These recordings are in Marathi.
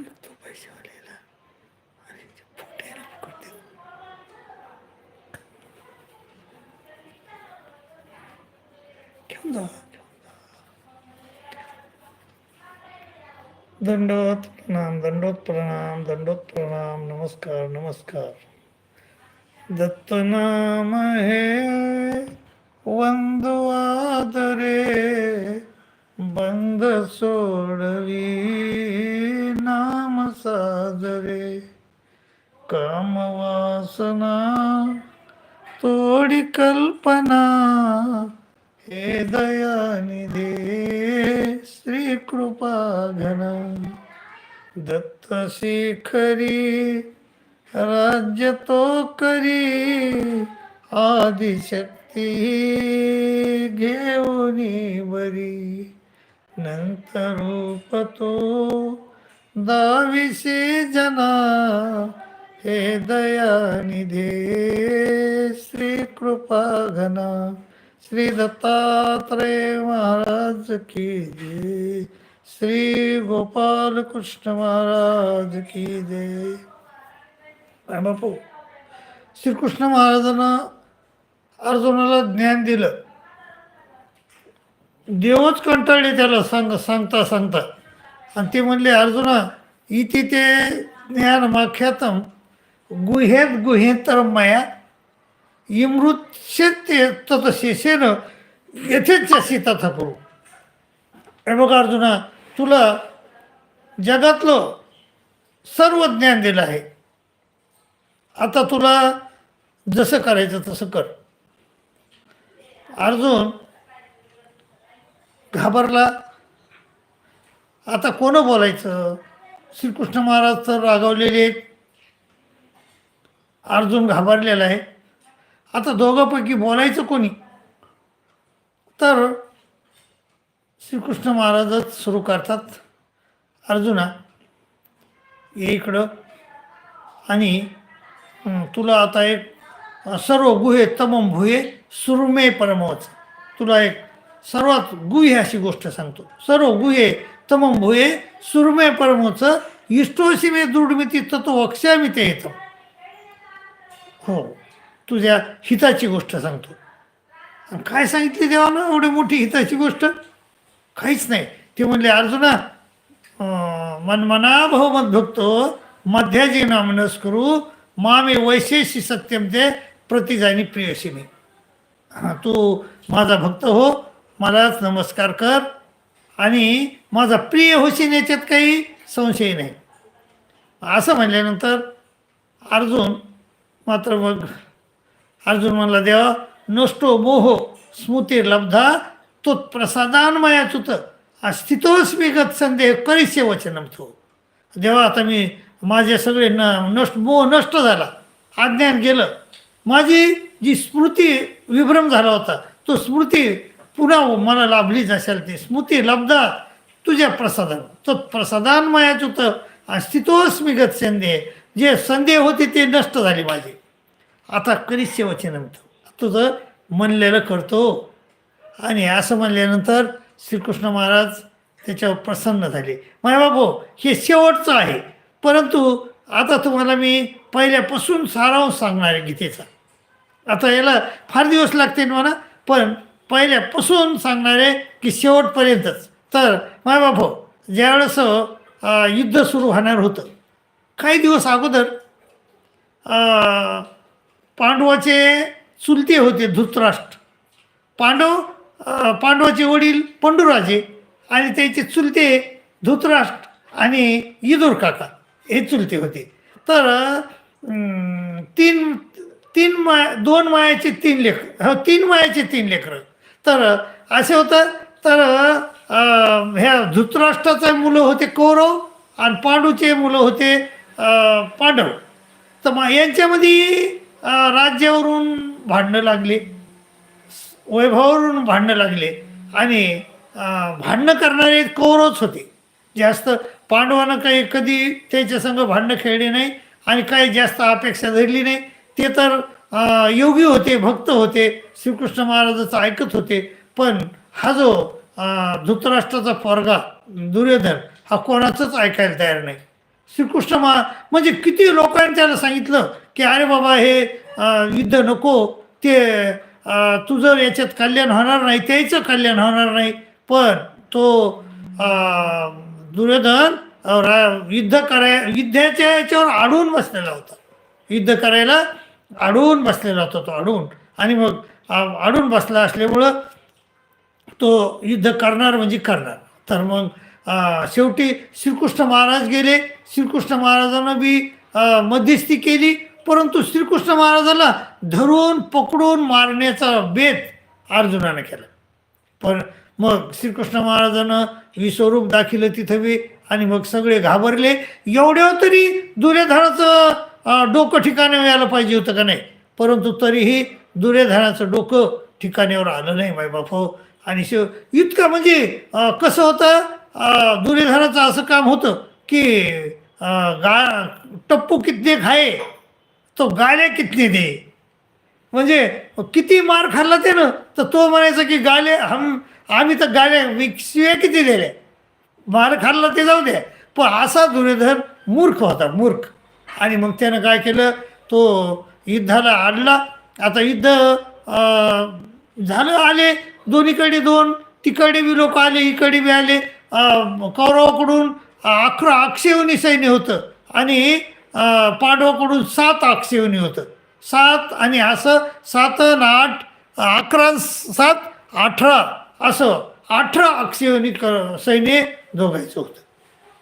पैशावाल्याला आणि ते फुकट्याला फुकट देत. घेऊन जा. दंडोत प्रणाम दंडोत प्रणाम दंडोत प्रणाम नमस्कार नमस्कार. दत्त नाम हे वंदो आदरे बंद सोडवी. साजरे. कामवासना तोडी कल्पना हे दयानिधे श्री कृपा घन दत्त शिखरी राज्य तो करी आदिशक्ती घेऊनी बरी नंतर रूप तो दाविसे जना हे दयानिधे श्री कृपा घना श्री दत्तात्रय महाराज की जय श्री गोपाल कृष्ण महाराज की जय. काय बापू श्रीकृष्ण महाराजांना अर्जुनाला ज्ञान दिलं. देवच कंटाळले त्याला सांग सांगता सांगता. आणि ते म्हणले अर्जुना इथे ते ज्ञान माख्यातम गुहेत गुहेतर माया इमृत्य तत शेषेन यथेच्छासी तथा करू हे बघा अर्जुना तुला जगातलं सर्व ज्ञान दिलं आहे. आता तुला जसं करायचं तसं कर. अर्जुन घाबरला. आता कोण बोलायचं? श्रीकृष्ण महाराज तर रागावलेले आहेत. अर्जुन घाबरलेला आहे. आता दोघांपैकी बोलायचं कोणी? तर श्रीकृष्ण महाराजच सुरू करतात अर्जुना. ये इकडं. आणि तुला आता एक सर्व गुहे तमम भुये सुरमे परमवच तुला एक सर्वात गुह्य अशी गोष्ट सांगतो. सर्व गुहे तमम भुये सुरमे परमोच इष्टोशी मे दृढमिती तत्व वक्ष्यामी ते येतं हो तुझ्या हिताची गोष्ट सांगतो। काय सांगितली देवानं? एवढी मोठी हिताची गोष्ट? काहीच नाही. ते म्हणले अर्जुना अं, मनमना भक्तो मध्याजी नामनस करू मामे वैशेषी सत्यम ते प्रतिजानी प्रियशी मी हां तू माझा भक्त हो मलाच नमस्कार कर आणि माझा प्रिय होशील याच्यात काही संशय नाही. असं म्हणल्यानंतर अर्जुन मात्र मग अर्जुन म्हणला देवा नष्टो मोह स्मृती लब्धा तो प्रसादानमया च्युत स्थितोस्मी गत संदेह करीसे वचनम तो. देवा आता मी माझे सगळे न नष्ट मोह नष्ट झाला. अज्ञान गेलं. माझी जी स्मृती विभ्रम झाला होता तो स्मृती पुन्हा मला लाभलीच असेल ती. स्मृती लब्धा तुझ्या प्रसादान. तो प्रसादान मायाच्युत अस्तित्वस्मी गत संदेह जे संदेह होते ते नष्ट झाले माझे. आता कनिष्य वचन तुझं म्हणलेलं करतो. आणि असं म्हणल्यानंतर श्रीकृष्ण महाराज त्याच्यावर प्रसन्न झाले. माझ्या बाबू हे शेवटचं आहे. परंतु आता तुम्हाला मी पहिल्यापासून सारांश सांगणार आहे गीतेचा. आता याला फार दिवस लागतील म्हणा पण पहिल्यापासून सांगणार आहे की शेवटपर्यंतच. तर मायबापो ज्यावेळेस युद्ध सुरू होणार होतं काही दिवस अगोदर पांडवाचे चुलते होते धृतराष्ट्र. पांडव पांडवाचे वडील पंडुराजे आणि त्याचे चुलते धृतराष्ट्र आणि इदूर काका हे चुलते होते. तर तीन तीन माय दोन मायाचे तीन लेकर हो तीन मायाचे तीन लेकरं. तर असे होतं. तर ह्या धृतराष्ट्राचे मुलं होते कौरव आणि पांडूचे मुलं होते पांडव. तर मग यांच्यामध्ये राज्यावरून भांडणं लागले वैभवावरून भांडणं लागले आणि भांडणं करणारे कौरवच होते. जास्त पांडवानं काही कधी त्याच्या संग भांडणं खेळले नाही आणि काही जास्त अपेक्षा धरली नाही. ते तर योगी होते भक्त होते श्रीकृष्ण महाराजाचं ऐकत होते. पण हा जो धृतराष्ट्राचा पोरगा दुर्योधन हा कोणाचंच ऐकायला तयार नाही. श्रीकृष्ण मा म्हणजे किती लोकांनी त्याला सांगितलं की अरे बाबा हे युद्ध नको ते तुझं याच्यात कल्याण होणार नाही त्याचं कल्याण होणार नाही. पण तो दुर्योधन रा- युद्ध कराय युद्धाच्या याच्यावर आडून बसलेला होता. युद्ध करायला आडून बसलेला होता तो आडून. आणि मग अडून आडून बसला असल्यामुळं तो युद्ध करणार म्हणजे करणार. तर मग शेवटी श्रीकृष्ण महाराज गेले. श्रीकृष्ण महाराजांना बी मध्यस्थी केली. परंतु श्रीकृष्ण महाराजाला धरून पकडून मारण्याचा बेत अर्जुनानं केला. पण मग श्रीकृष्ण महाराजानं विश्वरूप दाखिलं तिथं बी आणि मग सगळे घाबरले. एवढ्या तरी दुर्योधनाचं डोकं ठिकाणी यायला पाहिजे होतं का नाही? परंतु तरीही दुर्योधनाचं डोकं ठिकाणीवर आलं नाही माय बाप हो. आणि शिव इतकं म्हणजे कसं होतं अं, असं काम होतं की गा टप्पू कितने खाये तो गाल्या कितने दे. म्हणजे किती मार खाल्ला त्यानं तर तो म्हणायचा की गाले हम आम्ही तर गाल्या शिव्या किती दिल्या मार खाल्ला ते जाऊ द्या पण असा दुरेधर मूर्ख होता मूर्ख. आणि मग त्यानं काय केलं तो युद्धाला आणला. आता युद्ध झालं आले. दोन्हीकडे दोन तिकडे बी लोक आले इकडे बी आले. कौरवाकडून अकरा अक्षयवनी सैन्य होतं आणि अं, पांडवाकडून सात अक्षयवनी होतं. सात आणि असं सात आणि आठ अकरा सात अठरा असं अठरा अक्षयवनी क सैन्य दोघायचं होतं.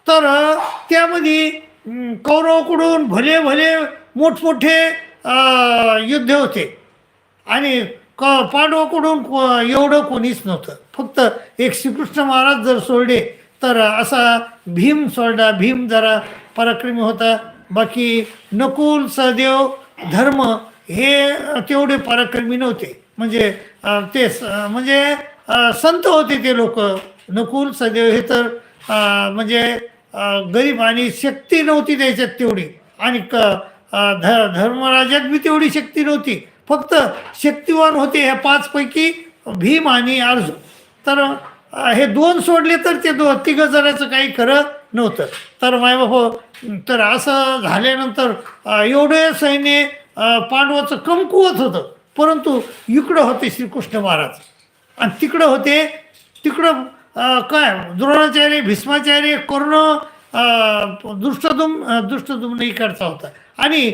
तर त्यामध्ये कौरवाकडून भले भले मोठमोठे युद्ध होते. आणि क पांडवाकडून एवढं कोणीच नव्हतं. फक्त एक श्रीकृष्ण महाराज जर सोडले तर असा भीम सोडला. भीम जरा पराक्रमी होता. बाकी नकुल सहदेव धर्म हे तेवढे पराक्रमी नव्हते. म्हणजे ते स- म्हणजे संत होते ते लोक. नकुल सदैव हे तर म्हणजे गरीब आणि शक्ती नव्हती त्याच्यात तेवढी. आणि क ध धर्मराजात बी तेवढी शक्ती नव्हती. फक्त शक्तिवान होते ह्या पाचपैकी भीम आणि अर्जुन. तर हे दोन सोडले तर ते दो तिघं जणांचं काही खरं नव्हतं. तर मायबाप हो, तर असं झाल्यानंतर एवढे सैन्य पांडवाचं कमकुवत होतं. परंतु इकडं होते श्रीकृष्ण महाराज. आणि तिकडं होते तिकडं काय द्रोणाचार्य भीष्माचार्य कर्ण दुष्टदुम अं, दुष्टदुम्न इकडचा होता. आणि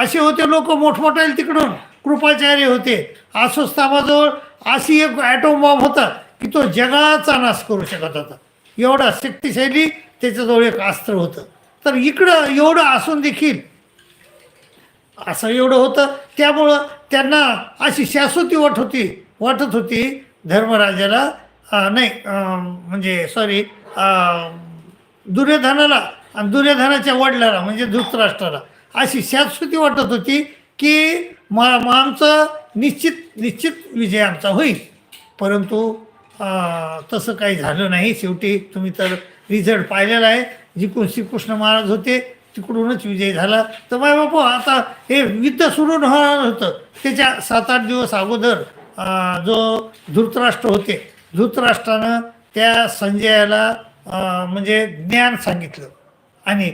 असे होते लोक मोठमोठे तिकडून कृपाचार्य होते. अस्वस्थामाजवळ अशी एक ॲटोम बॉम्ब होता की तो जगाचा नाश करू शकत होता. एवढा शक्तिशाली त्याच्याजवळ एक अस्त्र होतं. तर इकडं एवढं असून देखील असं एवढं होतं. त्यामुळं त्यांना अशी शाश्वती वाट होती वाटत होती धर्मराजाला. नाही म्हणजे सॉरी दुर्योधनाला आणि दुर्योधनाच्या वडिलाला म्हणजे धृतराष्ट्राला. अशी शाश्वती वाटत होती की मा आमचं निश्चित निश्चित विजय आमचा होईल. परंतु तसं काही झालं नाही. शेवटी तुम्ही तर रिझल्ट पाहिलेला आहे. जिकडून श्रीकृष्ण महाराज होते तिकडूनच विजय झाला. तर माय बापू आता हे युद्ध सुरू होणार होतं. त्याच्या सात आठ दिवस अगोदर जो धृतराष्ट्र होते धृतराष्ट्रानं त्या संजयाला म्हणजे ज्ञान सांगितलं. आणि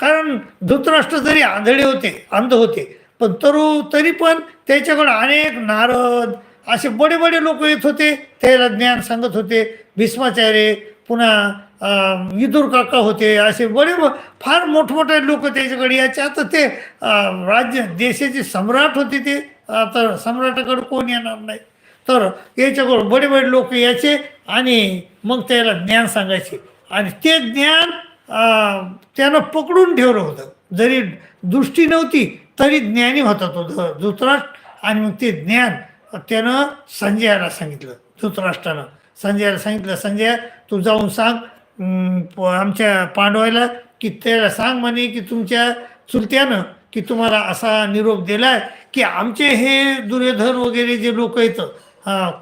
कारण धृतराष्ट्र जरी आंधळे होते अंध होते पण तरू तरी पण त्याच्याकडे अनेक नारद असे बडे बडे लोक येत होते. त्याला ज्ञान सांगत होते. भीष्माचार्य पुन्हा विदुर काका होते. असे बडे फार मोठमोठे लोक त्याच्याकडे याचे आता ते राज्य देशाचे सम्राट होते ते. आता सम्राटाकडे कोण येणार नाही. तर याच्याकडून बडे बडे लोक याचे आणि मग त्याला ज्ञान सांगायचे. आणि ते ज्ञान त्यानं पकडून ठेवलं होतं. जरी दृष्टी नव्हती तरी ज्ञानी होता तो ध धृतराष्ट्र. आणि मग ते ज्ञान त्यानं संजयाला सांगितलं धृतराष्ट्रानं. संजयाला सांगितलं संजय तू जाऊन सांग प- आमच्या पांडवायला की त्याला सांग म्हणे की तुमच्या चुलत्यानं की तुम्हाला असा निरोप दिलाय की आमचे हे दुर्योधन वगैरे जे लोक आहेत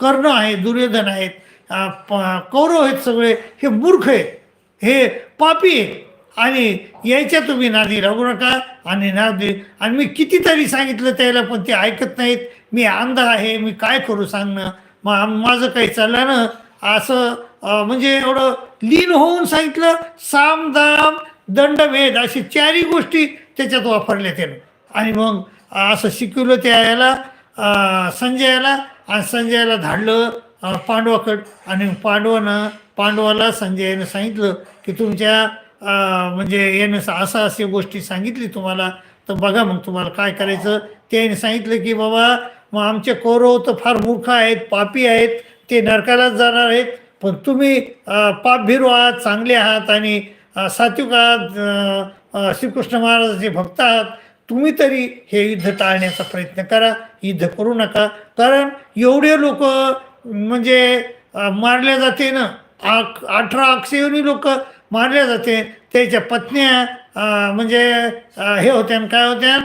कर्ण आहे दुर्योधन आहेत कौरव आहेत सगळे हे मूर्ख आहेत. हे पापी आहे आणि यायच्या तुम्ही नादी लागू नका आणि नादी आणि मी कितीतरी सांगितलं त्याला पण ते ऐकत नाहीत. मी अंध आहे मी काय करू सांगणं? मग माझं काही चाललं ना? असं म्हणजे एवढं लीन होऊन सांगितलं साम दाम दंडभेद अशी चारही गोष्टी त्याच्यात वापरल्या त्यानं. आणि मग असं शिकवलं त्या याला संजयाला आणि संजयाला धाडलं. पांडवाकड आणि पांडवानं पांडवाला संजयानं सांगितलं की तुमच्या म्हणजे यानं असं अशी गोष्टी सांगितली तुम्हाला तर बघा मग तुम्हाला काय करायचं. त्याने सांगितलं की बाबा मग आमचे कौरव तर फार मूर्ख आहेत पापी आहेत ते नरकालाच जाणार आहेत पण तुम्ही पापभिरू आहात चांगले आहात आणि सात्विक आहात श्रीकृष्ण महाराजाचे भक्त आहात तुम्ही तरी हे युद्ध टाळण्याचा प्रयत्न करा युद्ध करू नका. कारण एवढे लोक म्हणजे मारल्या जाते ना. आक अठरा अक्षयोनी लोक मारल्या जाते. त्याच्या पत्न्या म्हणजे हे होत्या काय होत्या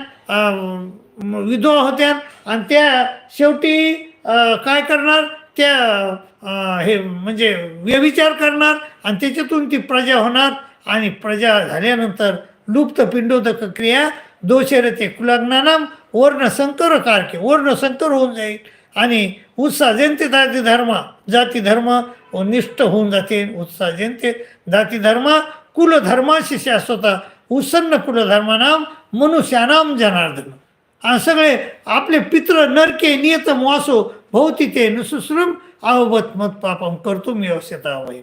विधवा होत्या आणि त्या शेवटी काय करणार? त्या हे म्हणजे व्यभिचार करणार आणि त्याच्यातून ती प्रजा होणार. आणि प्रजा झाल्यानंतर लुप्त पिंडोदक क्रिया दोषरते कुलाग्नानाम वर्ण संकर कारके वर्ण संकर होऊन जाईल. आणि उत्साजयंते जाती धर्म जाती धर्म निष्ठ होऊन जाते. उत्साह जयंते जाती धर्म कुलधर्माशी शाश्वता उत्सन्न कुलधर्मानाम मनुष्यानाम जनार्दन. आणि सगळे आपले पित्र नरके नियत वासो भोवती ते नुसुश्रम आवबत मत पापम करतो मी व्यवस्थेता वय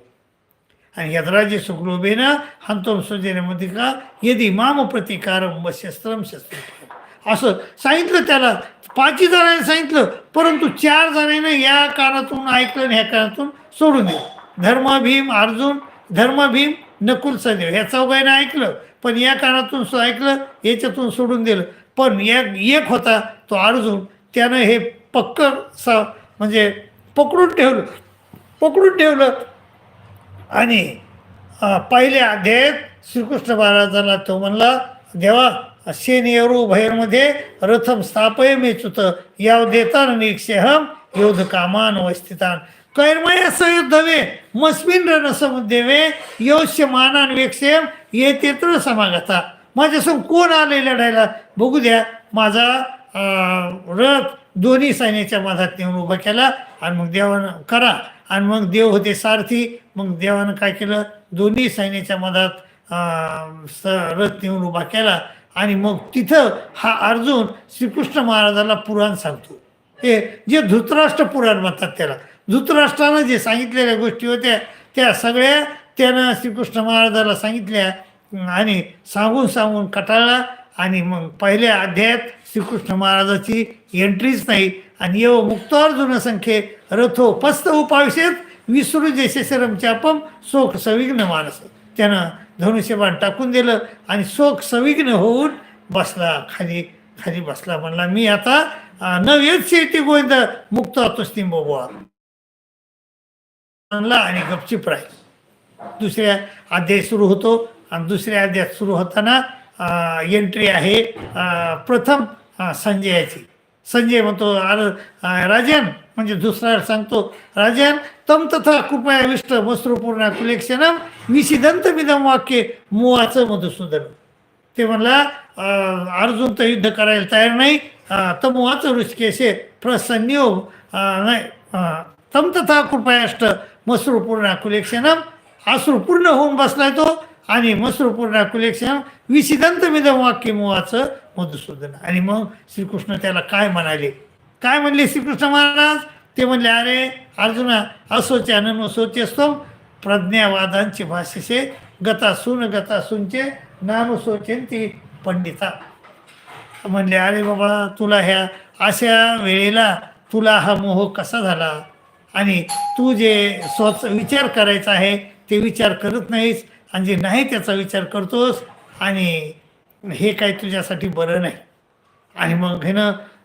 आणि यदराजे सुग्लोभेन हंतोम सुजेने मधिका यदी माम प्रतिकारम व शस्त्रम शस्त्र. असं सांगितलं त्याला पाचही जणांनी सांगितलं परंतु चार जणांना या कानातून ऐकलं आणि ह्या कानातून सोडून दिलं. धर्म भीम अर्जुन धर्म भीम नकुल सदेव ह्या चौघांना ऐकलं पण या कानातून ऐकलं याच्यातून सोडून दिलं. पण एक एक होता तो अर्जुन त्यानं हे पक्क सा म्हणजे पकडून ठेवलं पकडून ठेवलं. आणि पहिल्या अध्यायात श्रीकृष्ण महाराजांना तो म्हणला देवा सेनेयरू भैरमध्ये रथम स्थापय मे याव देतान निक्षेहम योध कामान वस्थितान कैर्मय सयुद्धवे मस्मिन रणसमुद्देवे योश्य मानान वेक्षेम येतेत्र समागता। माझ्यासून कोण आले लढायला? बघू द्या माझा रथ दोन्ही सैन्याच्या मधात नेऊन उभा केला आणि मग देवानं करा. आणि मग देव होते सारथी मग देवानं काय केलं? दोन्ही सैन्याच्या मधात स रथ नेऊन उभा केला. आणि मग तिथं हा अर्जुन श्रीकृष्ण महाराजाला पुराण सांगतो. हे जे धृतराष्ट्र पुराण म्हणतात त्याला. धृतराष्ट्रानं जे सांगितलेल्या गोष्टी होत्या त्या सगळ्या त्यानं श्रीकृष्ण महाराजाला सांगितल्या आणि सांगून सांगून कटाळला आणि मग पहिल्या अध्यायात श्रीकृष्ण महाराजाची एंट्रीच नाही आणि येव मुक्तार्जुन संख्ये रथो पस्त उपाविषेत विसरू जशेशरम चापम शोक सविघ्न मानस. त्यानं धनुष्यबाण टाकून दिलं आणि शोक सविघ्न होऊन बसला. खाली खाली बसला म्हणला मी आता न येत शेती गोविंद मुक्त होतोच निंबोबा म्हणला आणि गपचिप राहील. दुसऱ्या अध्याय सुरू होतो आणि दुसऱ्या अध्यायात सुरू होताना एंट्री आहे प्रथम संजयाची. संजय म्हणतो अरे राजन म्हणजे दुसरा सांगतो राजन तम तथा कृपया विष्ट मस्रूपूर्ण कुलेक्षणम विशिदंत वाक्य मुवाचं मधुसूदन. ते म्हणला अर्जुन तर युद्ध करायला तयार नाही अं, तमुवाचं ऋषिकेशे प्रसन्यो अं, नाही अं, तम तथा कृपयाष्ट मसरूपूर्ण कुलेक्षणम अश्रू पूर्ण होऊन बसलाय तो आणि मसरूपूर्ण कुलेक्षणम विशिदंत मिदम वाक्य मुवाचं मधुसूदन. आणि मग श्रीकृष्ण त्याला काय म्हणाले? काय म्हणले श्रीकृष्ण महाराज? ते म्हणले अरे अर्जुना असोचे अनन सोचे असतो प्रज्ञावादांची भाषेचे गता गतासूनचे गता सुनचे पंडिता. म्हणले अरे बाबा तुला ह्या अशा वेळेला तुला हा मोह कसा झाला? आणि तू जे स्वच विचार करायचा आहे ते विचार करत नाहीस आणि जे नाही त्याचा विचार करतोस आणि हे काय तुझ्यासाठी बरं नाही. आणि मग हे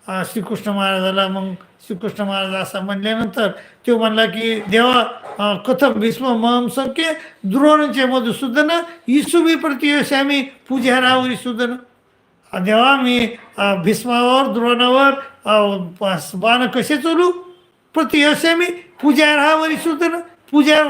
श्रीकृष्ण महाराजाला मग श्रीकृष्ण महाराज असा म्हणल्यानंतर तो म्हणला की देवा कथम भीष्म महम संख्ये द्रोणचे मधुसूदन इसुबी प्रतियशामी पूजारावर सुदन. देवा मी भीष्मावर द्रोणावर बाण कसे चोलू? प्रतियशे मी पूजा राहावरी सुदन पूजा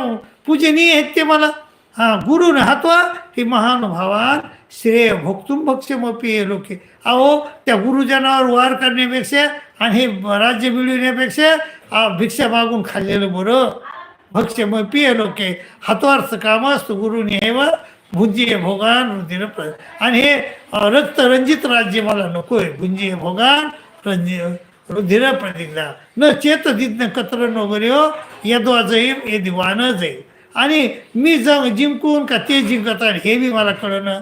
पूजनीय आहेत ते मला. हा गुरु हातवा महान महानुभावान श्रेय भोक्तुम भक्ष्यमपी हे लोके. अहो त्या गुरुजनावर वार करण्यापेक्षा आणि हे राज्य मिळविण्यापेक्षा आ, भिक्षा मागून खाल्लेलं बरं. भक्ष्यमपी हे लोके. हातवार्थ काम असतं गुरुनी हेव भुंजीय भोगान रुधिर आणि हे रक्त रक्तरंजित राज्य मला नको आहे भुंजीय भोगान रंजि रुधिर प्रतिज्ञा न चेत दिज्ञ कत्र वगैरे हो यद्वा जाईल ये दिवानं जाईल आणि मी ज जिंकून का ते जिंकतात हे बी मला कळणं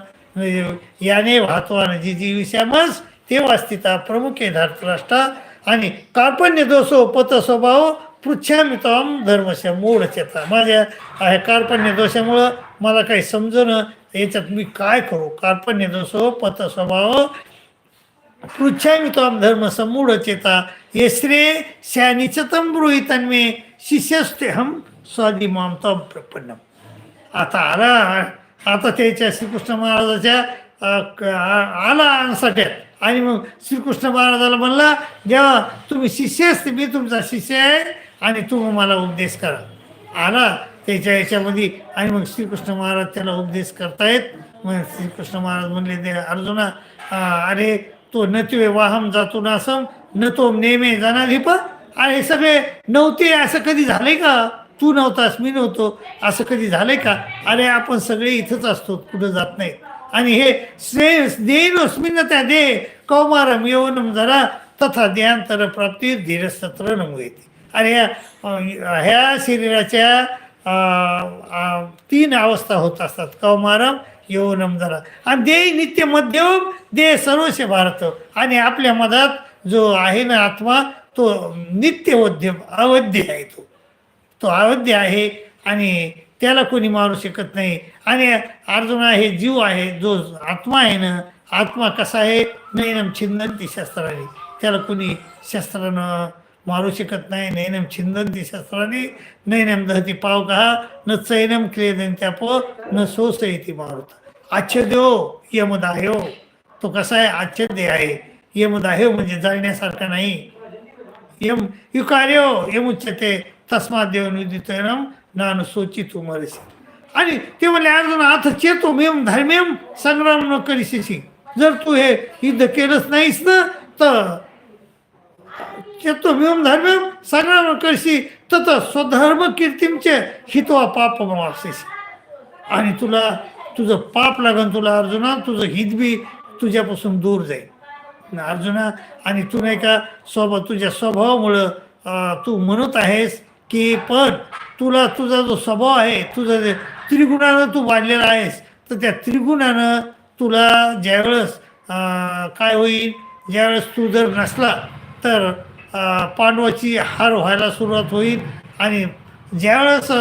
याने वाहतवान जी जी विषयामस ते वास्तिता प्रमुख आहे आणि कार्पण्य दोषो पत स्वभाव पृच्छामी त्वाम धर्मस्य मूळ चेता. माझ्या ह्या कार्पण्य दोषामुळं मला काही समजणं याच्यात मी काय करू? कार्पण्य दोषो पत स्वभाव पृच्छामी त्वाम धर्म समूढ चेता येस्रे शॅनिचतम शिष्यस्ते हम स्वादिमाम त्वम प्रपन्नम आता आला आता त्याच्या श्रीकृष्ण महाराजाच्या क- आला अंगसाट्यात आणि मग श्रीकृष्ण महाराजाला म्हणला जेव्हा तुम्ही शिष्य असते मी तुमचा शिष्य आहे आणि तुम्ही मला उपदेश करा. आला त्याच्या याच्यामध्ये आणि मग श्रीकृष्ण महाराज त्याला उपदेश करतायत. मग श्रीकृष्ण महाराज म्हणले ते अर्जुना अरे तो न वाहम जातो नासम न तो नेमे जाणाधिप. आणि हे सगळे नव्हते असं कधी झालंय का? तू नव्हतास मी नव्हतो. असं कधी झालंय का? अरे आपण सगळे इथंच असतो कुठं जात नाही आणि हे स्ने देनोस्मिन त्या दे कौमारम यवनम जरा तथा देहांतर प्राप्ती धीरस्तत्र नमू येते ह्या ह्या शरीराच्या तीन अवस्था होत असतात. कौमारम यवनम जरा. आणि देय नित्य मध्यम दे सर्वश भारत. आणि आपल्या मधात जो आहे ना आत्मा तो नित्य वद्य अवध्य आहे तो. तो अवध्य आहे आणि त्याला कोणी मारू शकत नाही. आणि अर्जुना हे जीव आहे जो आत्मा आहे ना आत्मा कसा आहे? नैनम छिंदंती शस्त्राने त्याला कोणी शस्त्रानं मारू शकत नाही. नैनम छिंदंती शस्त्राने नैनम दहती पाव कहा न चैनम क्रियदंत्या पो न सोसयती मारुता. आच्छद्यो यमदाह्यो. तो कसा आहे? आच्छद्य आहे. यमदाह्यो म्हणजे जाळण्यासारखा नाही. यम युकार्यो यमुच्यते. तस्मात देव निदितनम नान सोचित उमरसी आणि ते म्हणले अर्जुन आता चेतो मेम धर्मेम संग्राम न करीशी जर तू हे युद्ध केलंच नाहीस ना तर चेतो मेम धर्मेम संग्राम न करशी तत स्वधर्म कीर्तीमचे हितवा पाप मापसेशी आणि तुला तुझं पाप लागन तुला अर्जुना तुझं हित बी तुझ्यापासून दूर जाईल। अर्जुना आणि तू नाही का स्वभाव तुझ्या स्वभावामुळं तू म्हणत आहेस की पण तुला तुझा जो स्वभाव आहे तुझं जे त्रिगुणानं तू वाढलेला आहेस तर त्या त्रिगुणानं तुला ज्यावेळेस काय होईल ज्यावेळेस तू जर नसला तर पांडवाची हार व्हायला सुरुवात होईल आणि ज्यावेळेस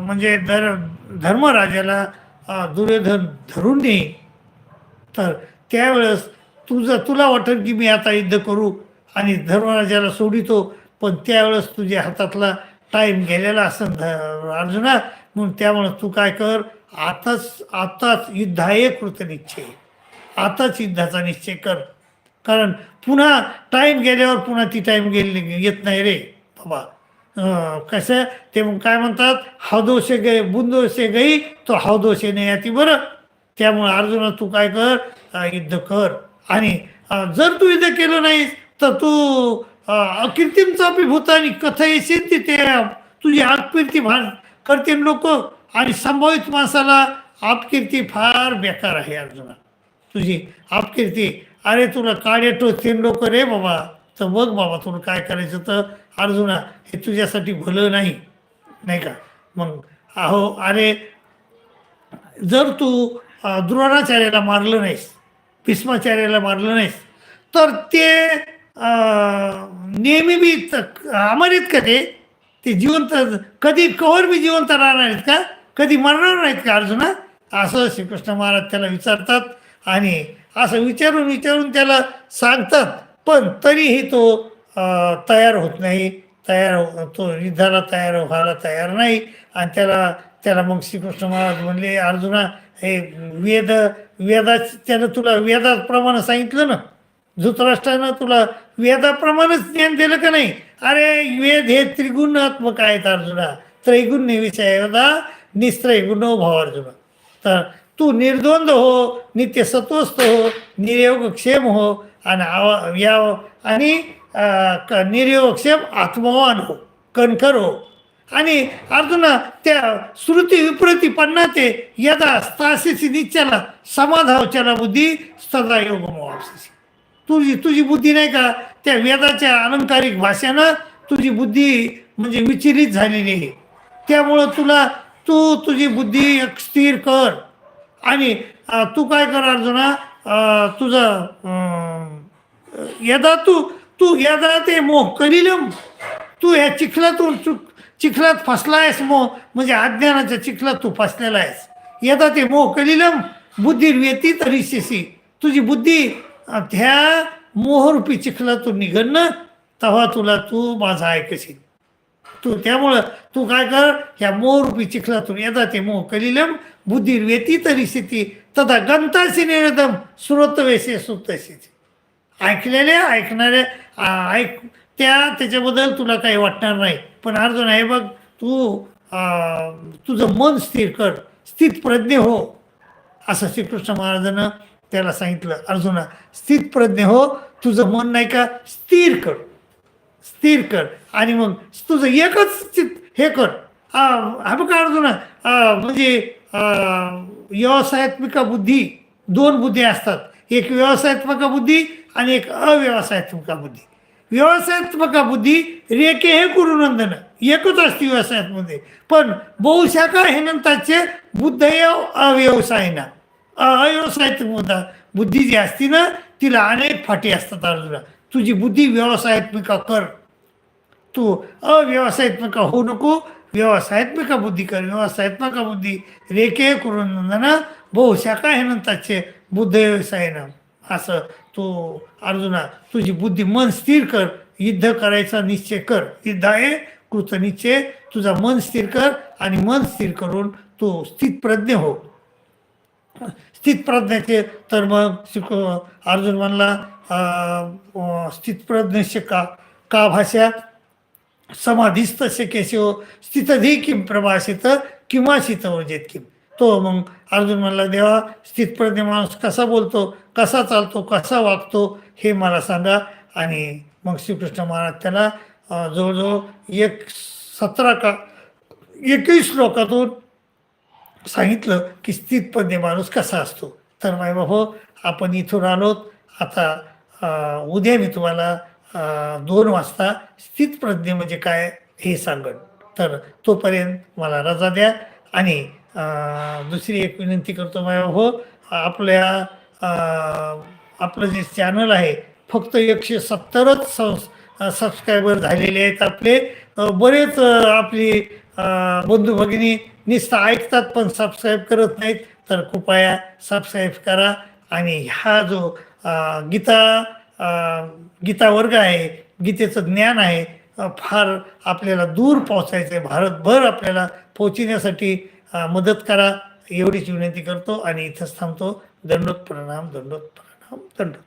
म्हणजे धर धर्मराजाला दुर्योधन धरून नेईल तर त्यावेळेस तुझं तुला वाटेल की मी आता युद्ध करू आणि धर्मराजाला सोडितो पण त्यावेळेस तुझ्या हातातला टाईम गेलेला असं ध अर्जुना. म्हणून त्यामुळं तू काय कर आताच आताच युद्धाये कृतनिश्चय आताच युद्धाचा निश्चय कर. कारण पुन्हा टाईम गेल्यावर पुन्हा ती टाईम गेली येत नाही रे बाबा. कसं? ते मग काय म्हणतात? हौदोषे गे बुंदोषे गई तो हौदोषे नाही याती बरं. त्यामुळे अर्जुना तू काय कर युद्ध कर. आणि जर तू युद्ध केलं नाहीस तर तू अं, अकीर्तींचा भूतानी कथा येशील ती ते तुझी अपकीर्ती भार करतील लोक आणि संभावित माणसाला आपकीर्ती फार बेकार आहे अर्जुना. तुझी आपकीर्ती अरे तुला काळे टोचतील लोक रे बाबा. तर बघ बाबा तुला काय करायचं तर अर्जुना हे तुझ्यासाठी भलं नाही नाही का? मग अहो अरे जर तू द्रोणाचार्याला मारलं नाहीस भीष्माचार्याला मारलं नाहीस तर ते नेहमी बी त- अमरित का ते ते जिवंत कधी कवर बी जिवंत राहणार आहेत का? कधी मरणार नाहीत का अर्जुना? असं श्रीकृष्ण महाराज त्याला विचारतात आणि असं विचारून विचारून त्याला सांगतात पण तरीही तो तयार होत नाही. तयार हो- तो युद्धाला तयार व्हायला तयार नाही आणि त्याला त्याला मग श्रीकृष्ण महाराज म्हणले अर्जुना हे वेद वेदाच त्यानं तुला वेदाप्रमाणे सांगितलं ना धृतराष्ट्रानं तुला वेदाप्रमाणेच ज्ञान दिलं का नाही? अरे वेद हे त्रिगुणात्मक आहेत अर्जुना. त्रैगुण्य विषय वेदा निस्त्रैगुण हो भाव अर्जुना. तर तू निर्द्वंद हो नित्य सत्वस्थ हो निर्योगक्षेम हो आणि आवा या आणि क- निर्योगक्षेम आत्मवान हो कणखर हो. आणि अर्जुना त्या श्रुती विप्रती पन्नाते यदा स्थासिसी निच्चला समाधावच्याला बुद्धी सदा योग तुझी तुझी बुद्धी नाही का त्या वेदाच्या अलंकारिक भाषेनं तुझी बुद्धी म्हणजे विचलित झालेली आहे. त्यामुळं तुला तू तुझी बुद्धी एक स्थिर कर. आणि तू काय कर अर्जुना तुझं यदा तू तू यदा ते मोह कलिलम तू ह्या चिखलातून चिखलात फसला आहेस मोह म्हणजे अज्ञानाच्या चिखलात तू फसलेला आहेस. यदा ते मोह कलिलम बुद्धी व्यतीत रिशेसी तुझी बुद्धी त्या मोहरूपी चिखलातून निघणं तेव्हा तुला तू माझा ऐकशील. तू त्यामुळं तू काय कर ह्या मोहरूपी चिखलातून यदा ते मोह कलिलम बुद्धी तरी स्थिती तदा गंताशी निरदम श्रोतवेशे सुतशी ऐकलेले ऐकलेल्या ऐकणाऱ्या ऐक त्या त्याच्याबद्दल तुला काही वाटणार नाही. पण अर्जुन आहे बघ तू तुझं मन स्थिर कर. स्थित प्रज्ञ हो असं श्रीकृष्ण महाराजानं त्याला सांगितलं अर्जुना स्थित प्रज्ञ हो तुझं मन नाही का? स्थिर कर. स्थिर कर. आणि मग तुझं एकच चित हे कर. हा बघा अर्जुना म्हणजे आ, व्यवसायात्मिका बुद्धी दोन बुद्धी असतात. एक व्यवसायात्मक बुद्धी आणि एक अव्यवसायात्मक बुद्धी. व्यवसायात्मक बुद्धी रेखे हे गुरुनंदन. एकच असते व्यवसायामध्ये पण बहुशाखा हे नंतरचे बुद्ध अव्यवसायना. अव्यवसायात्मक बुद्ध बुद्धी जी असती ना तिला अनेक फाटी असतात अर्जुना तुझी बुद्धी व्यवसायात्मिका कर. तू अव्यवसायात्मक होऊ नको व्यवसायात्मिका बुद्धी कर. व्यवसायात्मक बुद्धी रेखे करून नंदना बहुशाखा हे नंतरचे बुद्ध व्यवसायनं असं तू अर्जुना तुझी बुद्धी मन स्थिर कर. युद्ध करायचा निश्चय कर. युद्ध आहे कृतनिश्चय. तुझा मन स्थिर कर आणि मन स्थिर करून तू स्थितप्रज्ञ हो. स्थितप्रज्ञाचे तर मग शिक अर्जुन म्हणला अं, का का भाषा समाधीस्त केशव हो? स्थितधी किम प्रभाषित? किंवा शीतवर्जित हो किम तो मग अर्जुन म्हणला देवा स्थितप्रज्ञ माणूस कसा बोलतो कसा चालतो कसा वागतो हे मला सांगा. आणि मग श्रीकृष्ण महाराज त्याला जवळजवळ एक सतरा का एकवीस श्लोकातून सांगितलं की स्थितपणे माणूस कसा असतो? तर माय बाबा हो, आपण इथून आलोत. आता उद्या मी तुम्हाला दोन वाजता स्थितप्रज्ञ म्हणजे काय हे सांगण तर तोपर्यंत मला रजा द्या. आणि दुसरी एक विनंती करतो माय बाबा हो, आपल्या आपलं जे चॅनल आहे फक्त एकशे सत्तरच सबस्क्रायबर झालेले आहेत आपले. बरेच आपली बंधू भगिनी नुसतं ऐकतात पण सबस्क्राईब करत नाहीत तर कृपया सबस्क्राईब करा. आणि हा जो गीता गीता वर्ग आहे गीतेचं ज्ञान आहे फार आपल्याला दूर पोहोचायचं आहे. भारतभर आपल्याला पोहोचण्यासाठी मदत करा. एवढीच विनंती करतो आणि इथंच थांबतो. दंडोत प्रणाम दंडोत प्रणाम दंडोत.